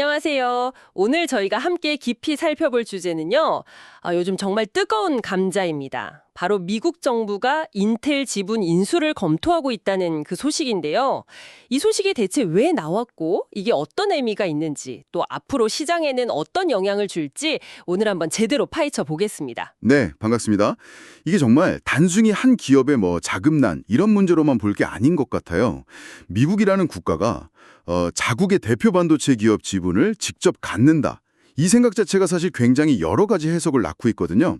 안녕하세요. 오늘 저희가 함께 깊이 살펴볼 주제는요. 아, 요즘 정말 뜨거운 감자입니다. 바로 미국 정부가 인텔 지분 인수를 검토하고 있다는 그 소식인데요. 이 소식이 대체 왜 나왔고 이게 어떤 의미가 있는지 또 앞으로 시장에는 어떤 영향을 줄지 오늘 한번 제대로 파헤쳐 보겠습니다. 네, 반갑습니다. 이게 정말 단순히 한 기업의 뭐 자금난 이런 문제로만 볼 게 아닌 것 같아요. 미국이라는 국가가 어, 자국의 대표 반도체 기업 지분을 직접 갖는다. 이 생각 자체가 사실 굉장히 여러 가지 해석을 낳고 있거든요.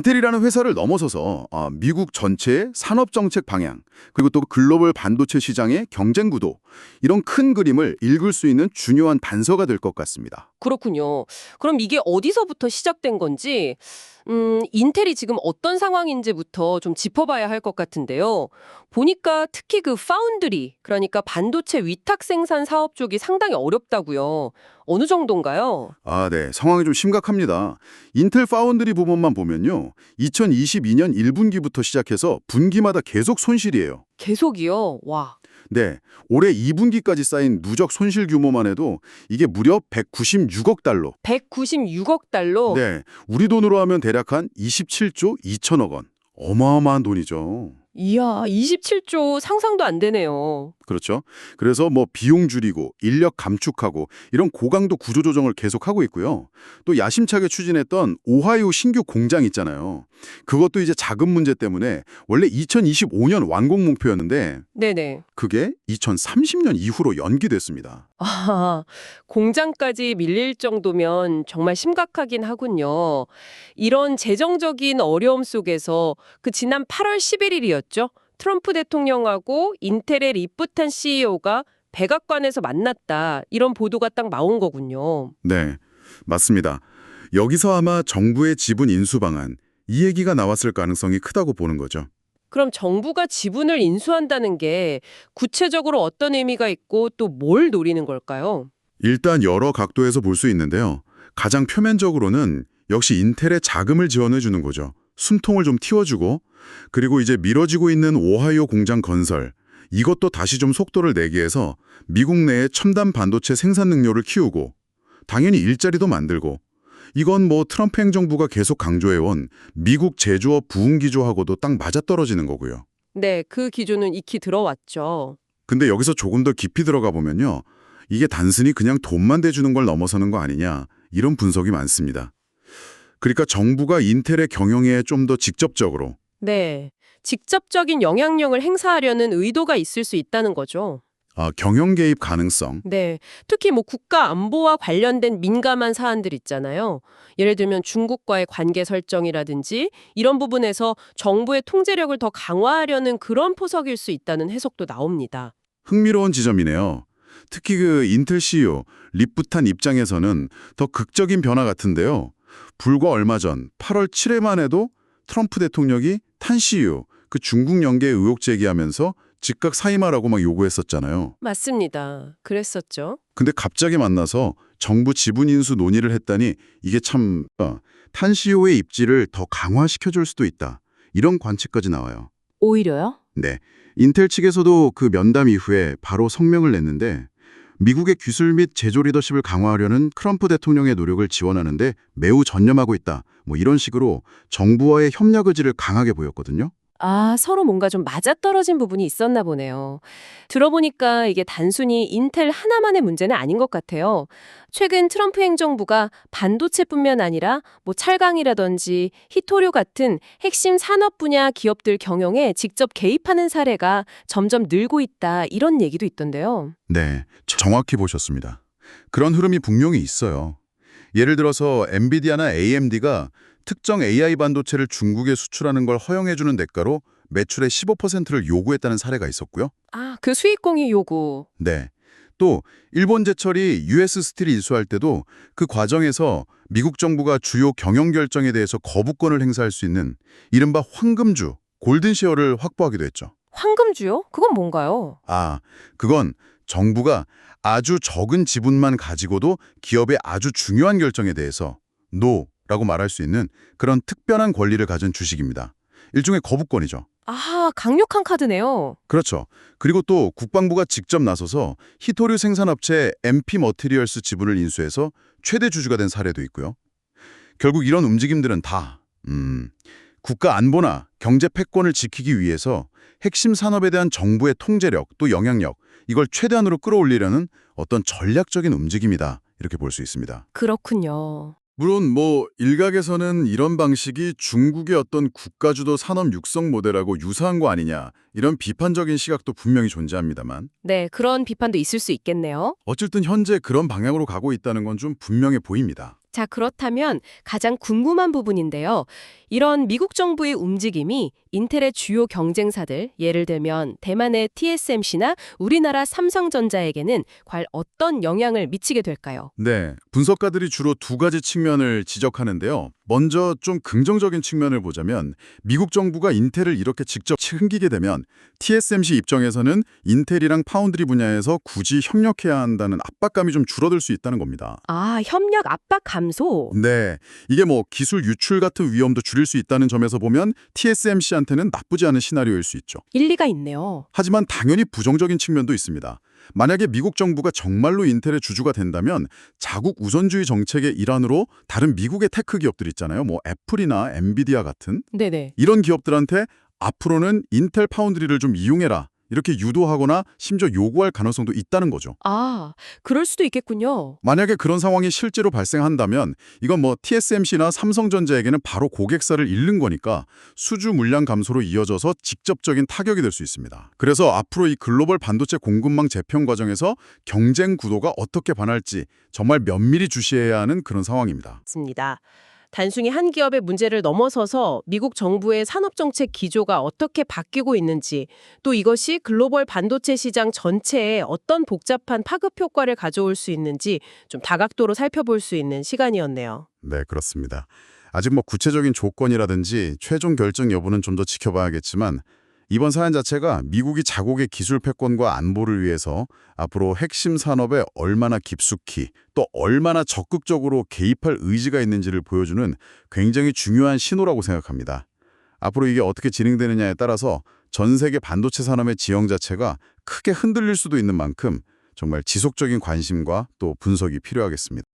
인텔이라는 회사를 넘어서서 어, 미국 전체의 산업 정책 방향, 그리고 또 글로벌 반도체 시장의 경쟁 구도, 이런 큰 그림을 읽을 수 있는 중요한 단서가 될 것 같습니다. 그렇군요. 그럼 이게 어디서부터 시작된 건지, 음, 인텔이 지금 어떤 상황인지부터 좀 짚어봐야 할 것 같은데요. 보니까 특히 그 파운드리, 그러니까 반도체 위탁 생산 사업 쪽이 상당히 어렵다고요. 어느 정도인가요? 아, 네. 상황이 좀 심각합니다. 인텔 파운드리 부분만 보면요. 2022년 1분기부터 시작해서 분기마다 계속 손실이에요. 계속이요? 와. 네. 올해 2분기까지 쌓인 누적 손실 규모만 해도 이게 무려 196억 달러. 196억 달러? 네. 우리 돈으로 하면 대략 한 27조 2천억 원. 어마어마한 돈이죠. 이야, 27조 상상도 안 되네요. 그렇죠. 그래서 뭐 비용 줄이고 인력 감축하고 이런 고강도 구조 조정을 계속하고 있고요. 또 야심차게 추진했던 오하이오 신규 공장 있잖아요. 그것도 이제 자금 문제 때문에 원래 2025년 완공 목표였는데 네네. 그게 2030년 이후로 연기됐습니다. 아, 공장까지 밀릴 정도면 정말 심각하긴 하군요. 이런 재정적인 어려움 속에서 그 지난 8월 11일이었죠. 트럼프 대통령하고 인텔의 리프탄 CEO가 백악관에서 만났다. 이런 보도가 딱 나온 거군요. 네, 맞습니다. 여기서 아마 정부의 지분 인수 방안 이 얘기가 나왔을 가능성이 크다고 보는 거죠. 그럼 정부가 지분을 인수한다는 게 구체적으로 어떤 의미가 있고 또 뭘 노리는 걸까요? 일단 여러 각도에서 볼 수 있는데요. 가장 표면적으로는 역시 인텔에 자금을 지원해 주는 거죠. 숨통을 좀 틔워주고 그리고 이제 미뤄지고 있는 오하이오 공장 건설 이것도 다시 좀 속도를 내기 위해서 미국 내에 첨단 반도체 생산 능력을 키우고 당연히 일자리도 만들고 이건 뭐 트럼프 행정부가 계속 강조해온 미국 제조업 부흥 기조하고도 딱 맞아떨어지는 거고요. 네, 그 기조는 익히 들어왔죠. 근데 여기서 조금 더 깊이 들어가 보면요. 이게 단순히 그냥 돈만 대주는 걸 넘어서는 거 아니냐 이런 분석이 많습니다. 그러니까 정부가 인텔의 경영에 좀 더 직접적으로 네. 직접적인 영향력을 행사하려는 의도가 있을 수 있다는 거죠. 아, 경영 개입 가능성 네. 특히 뭐 국가 안보와 관련된 민감한 사안들 있잖아요. 예를 들면 중국과의 관계 설정이라든지 이런 부분에서 정부의 통제력을 더 강화하려는 그런 포석일 수 있다는 해석도 나옵니다. 흥미로운 지점이네요. 특히 그 인텔 CEO 립부탄 입장에서는 더 극적인 변화 같은데요. 불과 얼마 전 8월 7일만 해도 트럼프 대통령이 탄 CEO 그 중국 연계 의혹 제기하면서 즉각 사임하라고 막 요구했었잖아요. 맞습니다. 그랬었죠. 근데 갑자기 만나서 정부 지분 인수 논의를 했다니 이게 참 어, 탄 CEO의 입지를 더 강화시켜줄 수도 있다. 이런 관측까지 나와요. 오히려요? 네, 인텔 측에서도 그 면담 이후에 바로 성명을 냈는데 미국의 기술 및 제조 리더십을 강화하려는 트럼프 대통령의 노력을 지원하는데 매우 전념하고 있다. 뭐 이런 식으로 정부와의 협력 의지를 강하게 보였거든요. 아, 서로 뭔가 좀 맞아떨어진 부분이 있었나 보네요. 들어보니까 이게 단순히 인텔 하나만의 문제는 아닌 것 같아요. 최근 트럼프 행정부가 반도체뿐만 아니라 뭐 찰강이라든지 히토류 같은 핵심 산업 분야 기업들 경영에 직접 개입하는 사례가 점점 늘고 있다. 이런 얘기도 있던데요. 네, 정확히 보셨습니다. 그런 흐름이 분명히 있어요. 예를 들어서 엔비디아나 AMD가 특정 AI 반도체를 중국에 수출하는 걸 허용해주는 대가로 매출의 15%를 요구했다는 사례가 있었고요. 아, 그 수익 공유 요구. 네. 또 일본 제철이 US 스틸을 인수할 때도 그 과정에서 미국 정부가 주요 경영 결정에 대해서 거부권을 행사할 수 있는 이른바 황금주, 골든쉐어를 확보하기도 했죠. 황금주요? 그건 뭔가요? 아, 그건 정부가 아주 적은 지분만 가지고도 기업의 아주 중요한 결정에 대해서 NO 라고 말할 수 있는 그런 특별한 권리를 가진 주식입니다. 일종의 거부권이죠. 아, 강력한 카드네요. 그렇죠. 그리고 또 국방부가 직접 나서서 히토류 생산업체 MP 머티리얼스 지분을 인수해서 최대 주주가 된 사례도 있고요. 결국 이런 움직임들은 다 음, 국가 안보나 경제 패권을 지키기 위해서 핵심 산업에 대한 정부의 통제력 또 영향력 이걸 최대한으로 끌어올리려는 어떤 전략적인 움직임이다 이렇게 볼 수 있습니다. 그렇군요. 물론 뭐 일각에서는 이런 방식이 중국의 어떤 국가주도 산업 육성 모델하고 유사한 거 아니냐 이런 비판적인 시각도 분명히 존재합니다만 네, 그런 비판도 있을 수 있겠네요. 어쨌든 현재 그런 방향으로 가고 있다는 건 좀 분명해 보입니다. 자, 그렇다면 가장 궁금한 부분인데요. 이런 미국 정부의 움직임이 인텔의 주요 경쟁사들, 예를 들면 대만의 TSMC나 우리나라 삼성전자에게는 과연 어떤 영향을 미치게 될까요? 네, 분석가들이 주로 두 가지 측면을 지적하는데요. 먼저 좀 긍정적인 측면을 보자면 미국 정부가 인텔을 이렇게 직접 챙기게 되면 TSMC 입장에서는 인텔이랑 파운드리 분야에서 굳이 협력해야 한다는 압박감이 좀 줄어들 수 있다는 겁니다. 아, 협력 압박 감소. 네, 이게 뭐 기술 유출 같은 위험도 줄일 수 있다는 점에서 보면 TSMC한 테는 나쁘지 않은 시나리오일 수 있죠. 일리가 있네요. 하지만 당연히 부정적인 측면도 있습니다. 만약에 미국 정부가 정말로 인텔의 주주가 된다면 자국 우선주의 정책의 일환으로 다른 미국의 테크 기업들 있잖아요. 뭐 애플이나 엔비디아 같은 네네. 이런 기업들한테 앞으로는 인텔 파운드리를 좀 이용해라. 이렇게 유도하거나 심지어 요구할 가능성도 있다는 거죠. 아, 그럴 수도 있겠군요. 만약에 그런 상황이 실제로 발생한다면 이건 뭐 TSMC나 삼성전자에게는 바로 고객사를 잃는 거니까 수주 물량 감소로 이어져서 직접적인 타격이 될 수 있습니다. 그래서 앞으로 이 글로벌 반도체 공급망 재편 과정에서 경쟁 구도가 어떻게 변할지 정말 면밀히 주시해야 하는 그런 상황입니다. 맞습니다. 단순히 한 기업의 문제를 넘어서서 미국 정부의 산업정책 기조가 어떻게 바뀌고 있는지 또 이것이 글로벌 반도체 시장 전체에 어떤 복잡한 파급 효과를 가져올 수 있는지 좀 다각도로 살펴볼 수 있는 시간이었네요. 네, 그렇습니다. 아직 뭐 구체적인 조건이라든지 최종 결정 여부는 좀 더 지켜봐야겠지만 이번 사안 자체가 미국이 자국의 기술 패권과 안보를 위해서 앞으로 핵심 산업에 얼마나 깊숙이 또 얼마나 적극적으로 개입할 의지가 있는지를 보여주는 굉장히 중요한 신호라고 생각합니다. 앞으로 이게 어떻게 진행되느냐에 따라서 전 세계 반도체 산업의 지형 자체가 크게 흔들릴 수도 있는 만큼 정말 지속적인 관심과 또 분석이 필요하겠습니다.